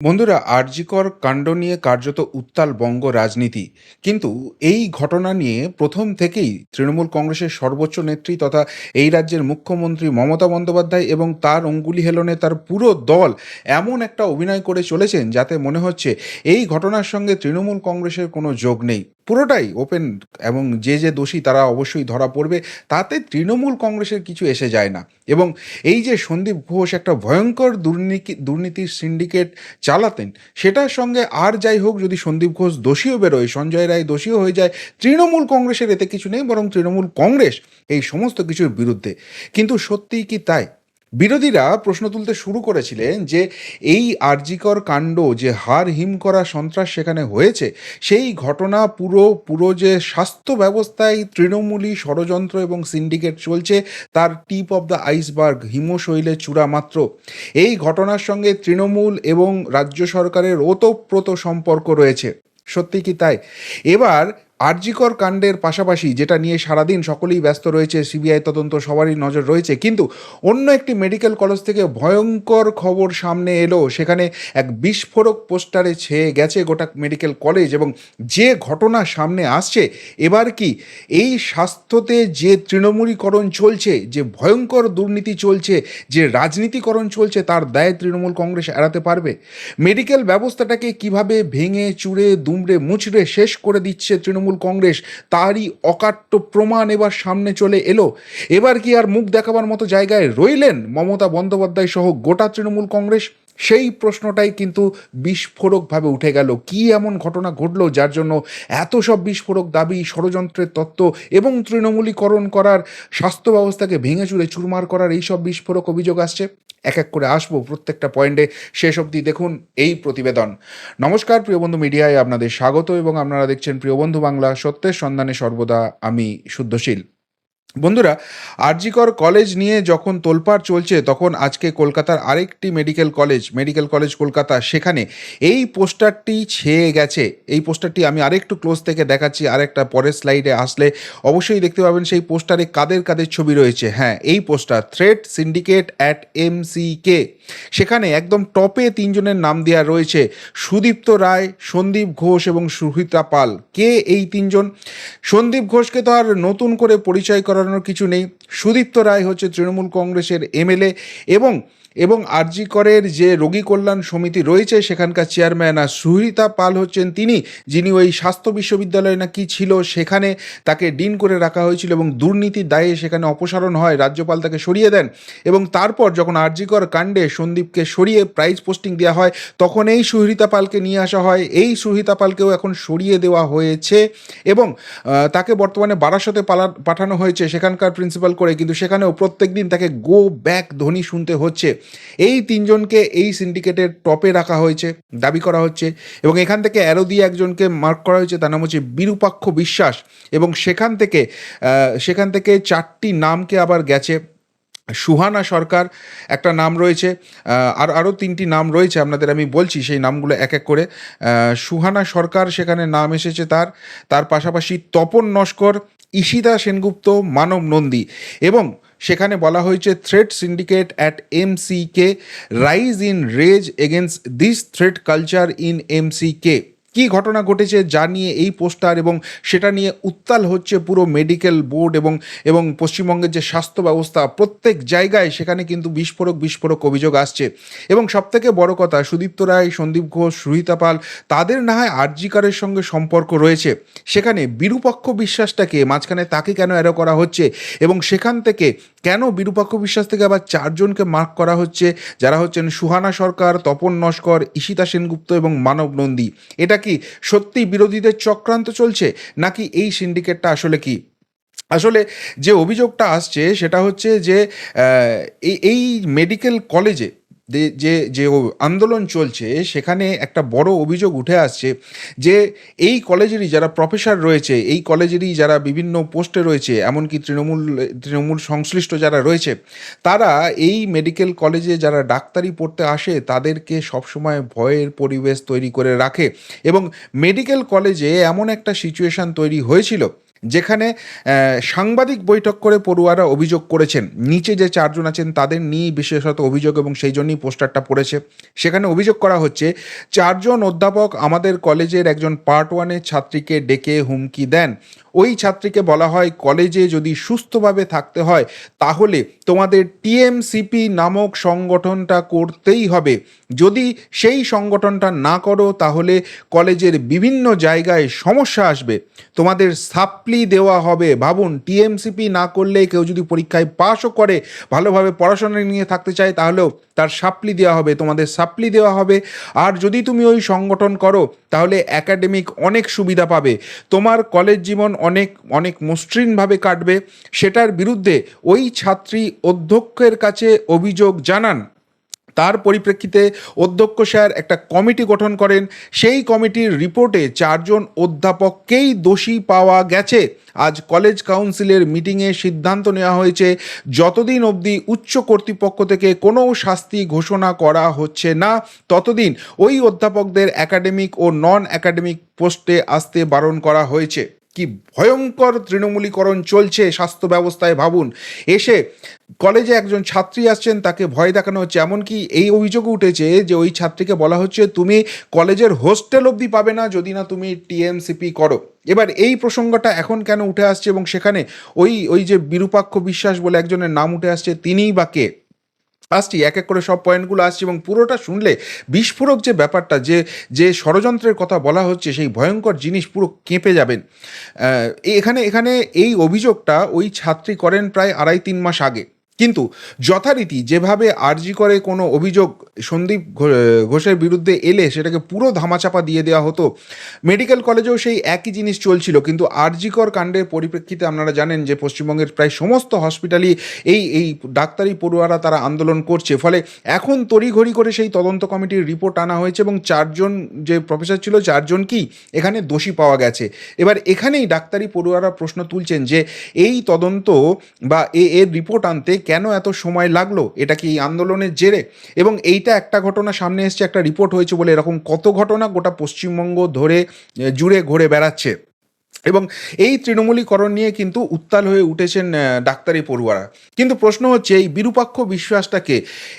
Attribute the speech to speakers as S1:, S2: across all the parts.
S1: বন্ধুরা, আরজিকর কাণ্ড নিয়ে কার্যত উত্তাল বঙ্গ রাজনীতি। কিন্তু এই ঘটনা নিয়ে প্রথম থেকেই তৃণমূল কংগ্রেসের সর্বোচ্চ নেত্রী তথা এই রাজ্যের মুখ্যমন্ত্রী মমতা বন্দ্যোপাধ্যায় এবং তার অঙ্গুলি হেলনে তার পুরো দল এমন একটা অভিনয় করে চলেছেন যাতে মনে হচ্ছে এই ঘটনার সঙ্গে তৃণমূল কংগ্রেসের কোনো যোগ নেই। পুরোটাই ওপেন এবং যে যে দোষী তারা অবশ্যই ধরা পড়বে, তাতে তৃণমূল কংগ্রেসের কিছু এসে যায় না। এবং এই যে সন্দীপ ঘোষ একটা ভয়ঙ্কর দুর্নীতি দুর্নীতির সিন্ডিকেট চালাতেন, সেটার সঙ্গে আর যাই হোক যদি সন্দীপ ঘোষ দোষীও বেরোয়, সঞ্জয় রায় দোষীও হয়ে যায়, তৃণমূল কংগ্রেসের এতে কিছু নেই, বরং তৃণমূল কংগ্রেস এই সমস্ত কিছুর বিরুদ্ধে। কিন্তু সত্যিই কি তাই? বিরোধীরা প্রশ্ন তুলতে শুরু করেছিলেন যে এই আরজিকর কাণ্ড যে হার হিম করা সন্ত্রাস সেখানে হয়েছে, সেই ঘটনা পুরো পুরো যে স্বাস্থ্য ব্যবস্থায় তৃণমূলী ষড়যন্ত্র এবং সিন্ডিকেট চলছে, তার টিপ অফ দ্য আইসবার্গ হিমশৈলের চূড়া মাত্র। এই ঘটনার সঙ্গে তৃণমূল এবং রাজ্য সরকারের ওতপ্রোত সম্পর্ক রয়েছে। সত্যি কি তাই? এবার আরজিকর কাণ্ডের পাশাপাশি যেটা নিয়ে সারাদিন সকলেই ব্যস্ত রয়েছে, সিবিআই তদন্ত সবারই নজর রয়েছে। কিন্তু অন্য একটি মেডিকেল কলেজ থেকে ভয়ঙ্কর খবর সামনে এলো। সেখানে এক বিস্ফোরক পোস্টারে ছেয়ে গেছে গোটা মেডিকেল কলেজ এবং যে ঘটনা সামনে আসছে, এবার কি এই স্বাস্থ্যতে যে তৃণমূলীকরণ চলছে, যে ভয়ঙ্কর দুর্নীতি চলছে, যে রাজনীতিকরণ চলছে, তার দায় তৃণমূল কংগ্রেস এড়াতে পারবে? মেডিকেল ব্যবস্থাটাকে কীভাবে ভেঙে চুড়ে দুমড়ে, মুচড়ে শেষ করে দিচ্ছে তৃণমূল কংগ্রেস, তারই অকাট্য প্রমাণ এবার সামনে চলে এলো। এবার কি আর মুখ দেখাবার মতো জায়গায় রইলেন মমতা বন্দ্যোপাধ্যায় সহ গোটা তৃণমূল কংগ্রেস? সেই প্রশ্নটাই কিন্তু বিস্ফোরকভাবে উঠে গেল। কি এমন ঘটনা ঘটলো যার জন্য এত সব বিস্ফোরক দাবি, ষড়যন্ত্রের তত্ত্ব এবং তৃণমূলীকরণ করার, স্বাস্থ্য ব্যবস্থাকে ভেঙে চুরে চুরমার করার এই সব বিস্ফোরক অভিযোগ আসছে? এক এক করে আসব প্রত্যেকটা পয়েন্টে। শেষ অবধি দেখুন এই প্রতিবেদন। নমস্কার, প্রিয় বন্ধু মিডিয়ায় আপনাদের স্বাগত এবং আপনারা দেখছেন প্রিয় বন্ধু বাংলা সত্যের সন্ধানে সর্বদা আমি শুদ্ধশীল। বন্ধুরা, আরজিকর কলেজ নিয়ে যখন তোলপাড় চলছে, তখন আজকে কলকাতার আরেকটি medical college medical college Kolkata, সেখানে এই পোস্টারটি ছেয়ে গেছে। এই পোস্টারটি আমি আরেকটু ক্লোজ থেকে দেখাচ্ছি, আরেকটা পরের স্লাইডে আসলে অবশ্যই দেখতে পাবেন সেই পোস্টারে কাদের কাদের ছবি রয়েছে। হ্যাঁ এই poster thread syndicate at M C K সেখানে একদম টপে তিনজনের নাম দেওয়া রয়েছে। সুদীপ্ত রায়, সন্দীপ ঘোষ এবং সুহিতা পাল। কে এই তিনজন? সন্দীপ ঘোষকে তো আর নতুন করে পরিচয় করানোর কিছু নেই। সুদীপ্ত রায় হচ্ছে তৃণমূল কংগ্রেসের এমএলএ এবং এবং আরজি করের যে রোগী কল্যাণ সমিতি রয়েছে, সেখানকার চেয়ারম্যান আর সুহিতা পাল হচ্ছেন তিনি, যিনি ওই স্বাস্থ্য বিশ্ববিদ্যালয় নাকি ছিল, সেখানে তাকে ডিন করে রাখা হয়েছিল এবং দুর্নীতির দায়ে সেখানে অপসারণ হয়, রাজ্যপাল তাকে সরিয়ে দেন। এবং তারপর যখন আরজিকর কাণ্ডে সন্দীপকে সরিয়ে প্রাইজ পোস্টিং দেওয়া হয়, তখন এই সুহিতা পালকে নিয়ে আসা হয়। এই সুহিতা পালকেও এখন সরিয়ে দেওয়া হয়েছে এবং তাকে বর্তমানে বারাসতে পালা, পাঠানো হয়েছে সেখানকার প্রিন্সিপাল করে, কিন্তু সেখানেও প্রত্যেক দিন তাকে গো ব্যাক ধ্বনি শুনতে হচ্ছে। এই তিনজনকে এই সিন্ডিকেটের টপে রাখা হয়েছে, দাবি করা হচ্ছে এবং এখান থেকে অ্যারো দিয়ে একজনকে মার্ক করা হয়েছে, তার নাম হচ্ছে বিরূপাক্ষ বিশ্বাস এবং সেখান থেকে সেখান থেকে চারটি নামকে আবার গেছে। সুহানা সরকার একটা নাম রয়েছে আর আরও তিনটি নাম রয়েছে আপনাদের আমি বলছি, সেই নামগুলো এক এক করে। সুহানা সরকার সেখানে নাম এসেছে তার তার পাশাপাশি তপন নস্কর, ঈশিতা সেনগুপ্ত, মানব নন্দী এবং সেখানে বলা হয়েছে thread syndicate at M C K rise in rage against this thread culture in M C K কী ঘটনা ঘটেছে যা নিয়ে এই পোস্টার এবং সেটা নিয়ে উত্তাল হচ্ছে পুরো মেডিকেল বোর্ড এবং এবং পশ্চিমবঙ্গের যে স্বাস্থ্য ব্যবস্থা, প্রত্যেক জায়গায় সেখানে কিন্তু বিস্ফোরক বিস্ফোরক অভিযোগ আসছে। এবং সবথেকে বড় কথা, সুদীপ্ত রায়, সন্দীপ ঘোষ, সুহিতা পাল, তাদের না হয় আরজিকারের সঙ্গে সম্পর্ক রয়েছে। সেখানে বিরূপক্ষ বিশ্বাসটাকে মাঝখানে তাকে কেন অ্যারো করা হচ্ছে? এবং সেখান থেকে কেন বিরূপক্ষ বিশ্বাস থেকে আবার চারজনকে মার্ক করা হচ্ছে? যারা হচ্ছেন সুহানা সরকার, তপন নস্কর, ঈশিতা সেনগুপ্ত এবং মানব নন্দী। এটা কি সত্যি বিরোধীদের চক্রান্ত চলছে? নাকি এই সিন্ডিকেটটা আসলে কি? আসলে যে অভিযোগটা আসছে সেটা হচ্ছে যে এই এই মেডিকেল কলেজে যে- যে আন্দোলন চলছে, সেখানে একটা বড় অভিযোগ উঠে আসছে যে এই কলেজেরই যারা প্রফেসর রয়েছে, এই কলেজেরই যারা বিভিন্ন পোস্টে রয়েছে, এমনকি তৃণমূল তৃণমূল সংশ্লিষ্ট যারা রয়েছে, তারা এই মেডিকেল কলেজে যারা ডাক্তারি পড়তে আসে, তাদেরকে সবসময় ভয়ের পরিবেশ তৈরি করে রাখে এবং মেডিকেল কলেজে এমন একটা সিচুয়েশন তৈরি হয়েছিল। যেখানে সাংবাদিক বৈঠক করে পড়ুয়ারা অভিযোগ করেছেন। নিচে যে চারজন আছেন, তাদের নিয়েই বিশেষত অভিযোগ এবং সেই জন্যই পোস্টারটা পড়েছে। সেখানে অভিযোগ করা হচ্ছে, চারজন অধ্যাপক আমাদের কলেজের একজন পার্ট ওয়ানের ছাত্রীকে ডেকে হুমকি দেন। ওই ছাত্রীকে বলা হয় কলেজে যদি সুস্থভাবে থাকতে হয়, তাহলে তোমাদের টিএমসিপি নামক সংগঠনটা করতেই হবে। যদি সেই সংগঠনটা না করো, তাহলে কলেজের বিভিন্ন জায়গায় সমস্যা আসবে। তোমাদের সাপ্লি দেওয়া হবে। ভাবুন, টিএমসিপি না করলে কেউ যদি পরীক্ষায় পাশও করে, ভালোভাবে পড়াশোনা নিয়ে থাকতে চায়, তাহলেও তার সাপ্লি দেওয়া হবে, তোমাদের সাপ্লি দেওয়া হবে। আর যদি তুমি ওই সংগঠন করো, তাহলে একাডেমিক অনেক সুবিধা পাবে। তোমার কলেজ জীবন অনেক অনেক মসৃণভাবে কাটবে। সেটার বিরুদ্ধে ওই ছাত্রী অধ্যক্ষের কাছে অভিযোগ জানান। তার পরিপ্রেক্ষিতে অধ্যক্ষ স্যার একটা কমিটি গঠন করেন। সেই কমিটির রিপোর্টে চারজন অধ্যাপককেই দোষী পাওয়া গেছে। আজ কলেজ কাউন্সিলের মিটিংয়ে সিদ্ধান্ত নেওয়া হয়েছে, যতদিন অবধি উচ্চ কর্তৃপক্ষ থেকে কোনো শাস্তি ঘোষণা করা হচ্ছে না, ততদিন ওই অধ্যাপকদের একাডেমিক ও নন একাডেমিক পোস্টে আসতে বারণ করা হয়েছে। কি ভয়ঙ্কর তৃণমূলীকরণ চলছে স্বাস্থ্য ব্যবস্থায় ভাবুন। এসে কলেজে একজন ছাত্রী আসছেন, তাকে ভয় দেখানো হচ্ছে। এমনকি এই অভিযোগ উঠেছে যে ওই ছাত্রীকে বলা হচ্ছে, তুমি কলেজের হোস্টেল অবধি পাবে না যদি না তুমি টিএমসিপি করো। এবার এই প্রসঙ্গটা এখন কেন উঠে আসছে এবং সেখানে ওই ওই যে বিরূপাক্ষ বিশ্বাস বলে একজনের নাম উঠে আসছে, তিনিই বা কে? আসছি এক এক করে সব পয়েন্টগুলো আসছে এবং পুরোটা শুনলে বিস্ফোরক যে ব্যাপারটা, যে যে ষড়যন্ত্রের কথা বলা হচ্ছে, সেই ভয়ঙ্কর জিনিস পুরো কেঁপে যাবেন। এখানে এখানে এই অভিযোগটা ওই ছাত্রী করেন প্রায় আড়াই তিন মাস আগে। কিন্তু যথারীতি যেভাবে আরজি করে কোনো অভিযোগ সন্দীপ ঘোষের বিরুদ্ধে এলে সেটাকে পুরো ধামাচাপা দিয়ে দেওয়া হতো। মেডিকেল কলেজেও সেই একই জিনিস চলছিল, কিন্তু আরজিকর কাণ্ডের পরিপ্রেক্ষিতে আপনারা জানেন যে পশ্চিমবঙ্গের প্রায় সমস্ত হসপিটালই এই এই ডাক্তারি পড়ুয়ারা তারা আন্দোলন করছে। ফলে এখন তড়িঘড়ি করে সেই তদন্ত কমিটির রিপোর্ট আনা হয়েছে এবং চারজন যে প্রফেসর ছিল, চারজন কি এখানে দোষী পাওয়া গেছে। এবার এখানেই ডাক্তারি পড়ুয়ারা প্রশ্ন তুলছেন যে এই তদন্ত বা এ, এর রিপোর্ট আনতে কেন এত সময় লাগল? এটা কি আন্দোলনের জেরে? এবং এইটা একটা ঘটনা সামনে এসছে, একটা রিপোর্ট হয়েছে বলে এরকম কত ঘটনা গোটা পশ্চিমবঙ্গ ধরে জুড়ে ঘুরে বেড়াচ্ছে। এবং এই তৃণমূলীকরণ নিয়ে কিন্তু উত্তাল হয়ে উঠেছেন ডাক্তারি পড়ুয়ারা। কিন্তু প্রশ্ন হচ্ছে, এই বিরূপাক্ষ বিশ্বাসটাকে,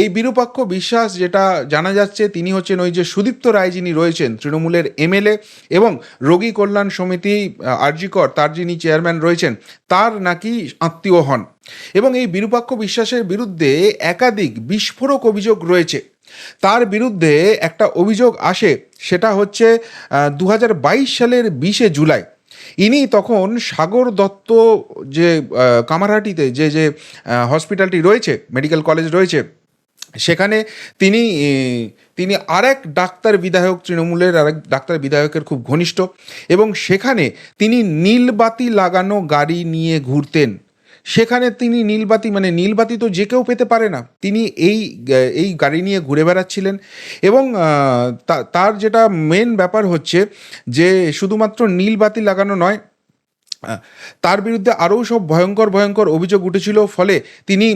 S1: এই বিরূপাক্ষ বিশ্বাস যেটা জানা যাচ্ছে, তিনি হচ্ছেন ওই যে সুদীপ্ত রায় যিনি রয়েছেন, তৃণমূলের এমএলএ এবং রোগী কল্যাণ সমিতি আরজিকর, তার যিনি চেয়ারম্যান রয়েছেন, তার নাকি আত্মীয় হন। এবং এই বিরূপাক্ষ বিশ্বাসের বিরুদ্ধে একাধিক বিস্ফোরক অভিযোগ রয়েছে। তার বিরুদ্ধে একটা অভিযোগ আসে, সেটা হচ্ছে দু হাজার বাইশ সালের বিশে জুলাই। ইনি তখন সাগর দত্ত যে কামারহাটিতে যে যে হসপিটালটি রয়েছে মেডিকেল কলেজ রয়েছে, সেখানে তিনি তিনি আরেক ডাক্তার বিধায়ক তৃণমূলের, আরেক ডাক্তার বিধায়কের খুব ঘনিষ্ঠ এবং সেখানে তিনি নীলবাতি লাগানো গাড়ি নিয়ে ঘুরতেন। সেখানে তিনি নীলবাতি মানে নীলবাতি তো যে কেউ পেতে পারে না, তিনি এই এই গাড়ি নিয়ে ঘুরে বেড়াচ্ছিলেন এবং তার যেটা মেন ব্যাপার হচ্ছে যে শুধুমাত্র নীলবাতি লাগানো নয় তার বিরুদ্ধে আরও সব ভয়ঙ্কর ভয়ঙ্কর অভিযোগ উঠেছিল, ফলে তিনি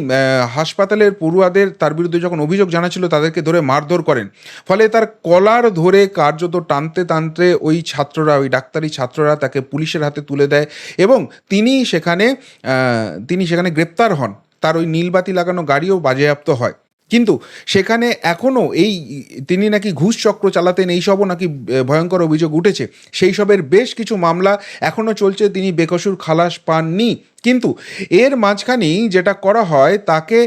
S1: হাসপাতালের পড়ুয়াদের তার বিরুদ্ধে যখন অভিযোগ জানাছিল তাদেরকে ধরে মারধর করেন। ফলে তার কলার ধরে কার্যত টানতে টানতে ওই ছাত্ররা, ওই ডাক্তারি ছাত্ররা তাকে পুলিশের হাতে তুলে দেয় এবং তিনি সেখানে তিনি সেখানে গ্রেপ্তার হন। তার ওই নীলবাতি লাগানো গাড়িও বাজেয়াপ্ত হয়। কিন্তু সেখানে এখনও এই তিনি নাকি ঘুষ চক্র চালাতেন এইসবও নাকি ভয়ঙ্কর অভিযোগ উঠেছে। সেই সবের বেশ কিছু মামলা এখনও চলছে, তিনি বেকসুর খালাস পাননি। কিন্তু এর মাঝখানেই যেটা করা হয়, তাকে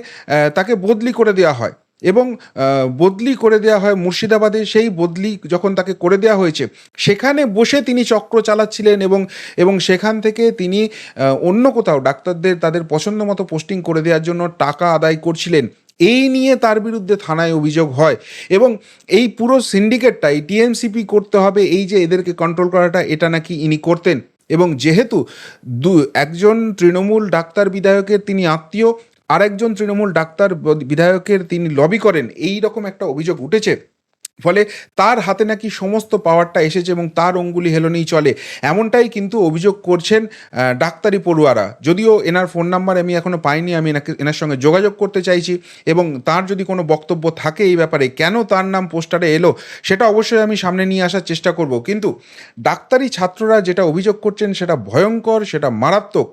S1: তাকে বদলি করে দেওয়া হয়। এবং বদলি করে দেওয়া হয় মুর্শিদাবাদে, সেই বদলি যখন তাকে করে দেওয়া হয়েছে, সেখানে বসে তিনি চক্র চালাচ্ছিলেন এবং এবং সেখান থেকে তিনি অন্য কোথাও ডাক্তারদের, তাদের পছন্দ মতো পোস্টিং করে দেওয়ার জন্য টাকা আদায় করছিলেন। এই নিয়ে তার বিরুদ্ধে থানায় অভিযোগ হয় এবং এই পুরো সিন্ডিকেটটাই টিএমসিপি করতে হবে, এই যে এদেরকে কন্ট্রোল করাটা, এটা নাকি ইনি করতেন? এবং যেহেতু দু, একজন তৃণমূল ডাক্তার বিধায়কের তিনি আত্মীয়, আরেকজন তৃণমূল ডাক্তার বিধায়কের তিনি লবি করেন, এই রকম একটা অভিযোগ উঠেছে। ফলে তার হাতে নাকি সমস্ত পাওয়ারটা এসেছে এবং তার অঙ্গুলি হেলনেই চলে। এমনটাই কিন্তু অভিযোগ করছেন ডাক্তারি পড়ুয়ারা। যদিও এনার ফোন নাম্বার আমি এখনও পাইনি, আমি এনাকে, এনার সঙ্গে যোগাযোগ করতে চাইছি এবং তার যদি কোনো বক্তব্য থাকে এই ব্যাপারে, কেন তার নাম পোস্টারে এলো, সেটা অবশ্যই আমি সামনে নিয়ে আসার চেষ্টা করব। কিন্তু ডাক্তারি ছাত্ররা যেটা অভিযোগ করছেন সেটা ভয়ঙ্কর, সেটা মারাত্মক।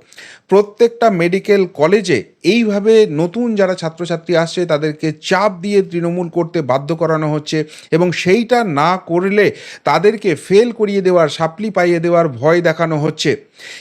S1: প্রত্যেকটা মেডিকেল কলেজে এইভাবে নতুন যারা ছাত্রছাত্রী আসছে, তাদেরকে চাপ দিয়ে তৃণমূল করতে বাধ্য করানো হচ্ছে এবং সেইটা না করলে তাদেরকে ফেল করিয়ে দেওয়ার, সাপ্লি পাইয়ে দেওয়ার ভয় দেখানো হচ্ছে।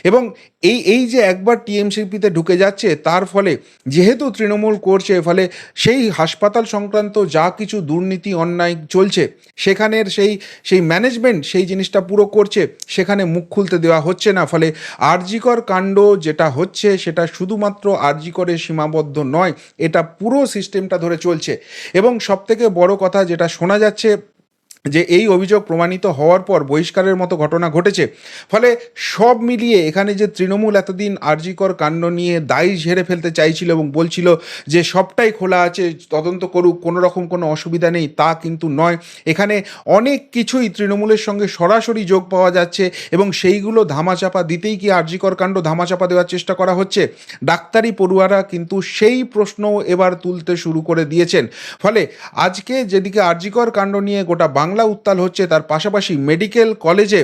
S1: এবং এই এই যে একবার টিএমসিপিতে ঢুকে যাচ্ছে, তার ফলে যেহেতু তৃণমূল করছে, ফলে সেই হাসপাতাল সংক্রান্ত যা কিছু দুর্নীতি, অন্যায় চলছে, সেখানের সেই সেই ম্যানেজমেন্ট সেই জিনিসটা পুরো করছে, সেখানে মুখ খুলতে দেওয়া হচ্ছে না। ফলে আরজিকর কাণ্ড যেটা হচ্ছে, সেটা শুধুমাত্র আরজিকরে সীমাবদ্ধ নয়, এটা পুরো সিস্টেমটা ধরে চলছে। এবং সবথেকে বড় কথা যেটা শোনা যাচ্ছে যে এই অভিযোগ প্রমাণিত হওয়ার পর বহিষ্কারের মতো ঘটনা ঘটেছে। ফলে সব মিলিয়ে এখানে যে তৃণমূল এতদিন আরজিকর কাণ্ড নিয়ে দায়ী ঝেড়ে ফেলতে চাইছিল এবং বলছিল যে সবটাই খোলা আছে, তদন্ত করুক, কোনো রকম কোনো অসুবিধা নেই, তা কিন্তু নয়। এখানে অনেক কিছুই তৃণমূলের সঙ্গে সরাসরি যোগ পাওয়া যাচ্ছে এবং সেইগুলো ধামাচাপা দিতেই কি আরজিকর কাণ্ড ধামাচাপা দেওয়ার চেষ্টা করা হচ্ছে? ডাক্তারি পড়ুয়ারা কিন্তু সেই প্রশ্ন এবার তুলতে শুরু করে দিয়েছেন। ফলে আজকে যেদিকে আরজিকর কাণ্ড নিয়ে গোটা বাংলা উত্তাল হচ্ছে, তার পাশাপাশি মেডিকেল কলেজে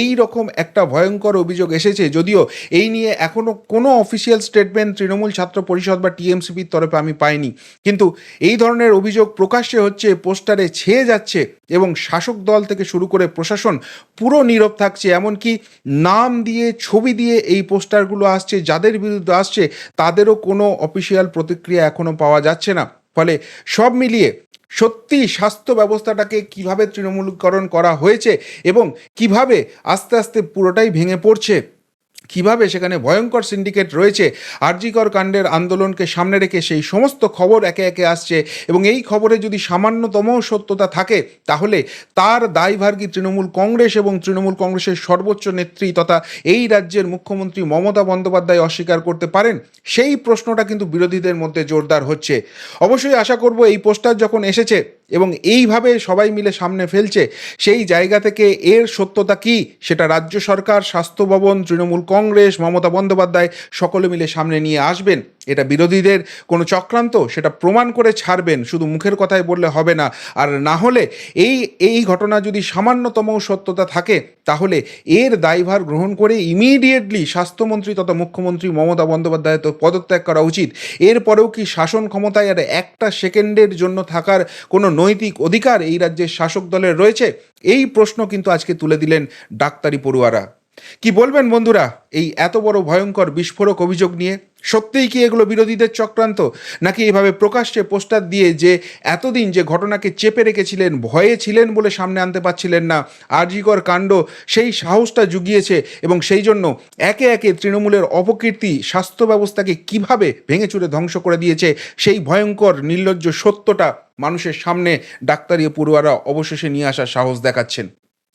S1: এই রকম একটা ভয়ঙ্কর অভিযোগ এসেছে। যদিও এই নিয়ে এখনও কোনো অফিসিয়াল স্টেটমেন্ট তৃণমূল ছাত্র পরিষদ বা টিএমসিপির তরফে আমি পাইনি। কিন্তু এই ধরনের অভিযোগ প্রকাশ্যে হচ্ছে, পোস্টারে ছেয়ে যাচ্ছে এবং শাসক দল থেকে শুরু করে প্রশাসন পুরো নীরব থাকছে। এমনকি নাম দিয়ে, ছবি দিয়ে এই পোস্টারগুলো আসছে, যাদের বিরুদ্ধে আসছে, তাদেরও কোনো অফিসিয়াল প্রতিক্রিয়া এখনও পাওয়া যাচ্ছে না। ফলে সব মিলিয়ে সত্যি স্বাস্থ্য ব্যবস্থাটাকে কীভাবে তৃণমূলকরণ করা হয়েছে এবং কীভাবে আস্তে আস্তে পুরোটাই ভেঙে পড়ছে? কীভাবে সেখানে ভয়ঙ্কর সিন্ডিকেট রয়েছে আরজিকর কাণ্ডের আন্দোলনকে সামনে রেখে সেই সমস্ত খবর একে একে আসছে এবং এই খবরে যদি সামান্যতম সত্যতা থাকে, তাহলে তার দায়ভার কি তৃণমূল কংগ্রেস এবং তৃণমূল কংগ্রেসের সর্বোচ্চ নেত্রী তথা এই রাজ্যের মুখ্যমন্ত্রী মমতা বন্দ্যোপাধ্যায় অস্বীকার করতে পারেন, সেই প্রশ্নটা কিন্তু বিরোধীদের মধ্যে জোরদার হচ্ছে। অবশ্যই আশা করব এই পোস্টার যখন এসেছে এবং এইভাবে সবাই মিলে সামনে ফেলছে, সেই জায়গা থেকে এর সত্যতা কি, সেটা রাজ্য সরকার, স্বাস্থ্য ভবন, তৃণমূল কংগ্রেস, মমতা বন্দ্যোপাধ্যায় সকলে মিলে সামনে নিয়ে আসবেন। এটা বিরোধীদের কোনো চক্রান্ত? সেটা প্রমাণ করে ছাড়বেন, শুধু মুখের কথাই বললে হবে না। আর না হলে এই এই ঘটনা যদি সামান্যতম সত্যতা থাকে, তাহলে এর দায়ভার গ্রহণ করে ইমিডিয়েটলি স্বাস্থ্যমন্ত্রী তথা মুখ্যমন্ত্রী মমতা বন্দ্যোপাধ্যায় তো পদত্যাগ করা উচিত। এরপরেও কি শাসন ক্ষমতায় আর একটা সেকেন্ডের জন্য থাকার কোনো নৈতিক অধিকার এই রাজ্যের শাসক দলের রয়েছে? এই প্রশ্ন কিন্তু আজকে তুলে দিলেন ডাক্তারি পড়ুয়ারা। কি বলবেন বন্ধুরা? এই এত বড় ভয়ঙ্কর বিস্ফোরক অভিযোগ নিয়ে সত্যিই কি এগুলো বিরোধীদের চক্রান্ত? নাকি এভাবে প্রকাশ্যে পোস্টার দিয়ে যে এতদিন যে ঘটনাকে চেপে রেখেছিলেন, ভয়ে ছিলেন বলে সামনে আনতে পারছিলেন না, আরজিকর কাণ্ড সেই সাহসটা জুগিয়েছে এবং সেই জন্য একে একে তৃণমূলের অপকীর্তি, স্বাস্থ্য ব্যবস্থাকে কীভাবে ভেঙে চুরে ধ্বংস করে দিয়েছে, সেই ভয়ঙ্কর, নির্লজ্জ সত্যটা মানুষের সামনে ডাক্তারি পড়ুয়ারা অবশেষে নিয়ে আসার সাহস দেখাচ্ছেন।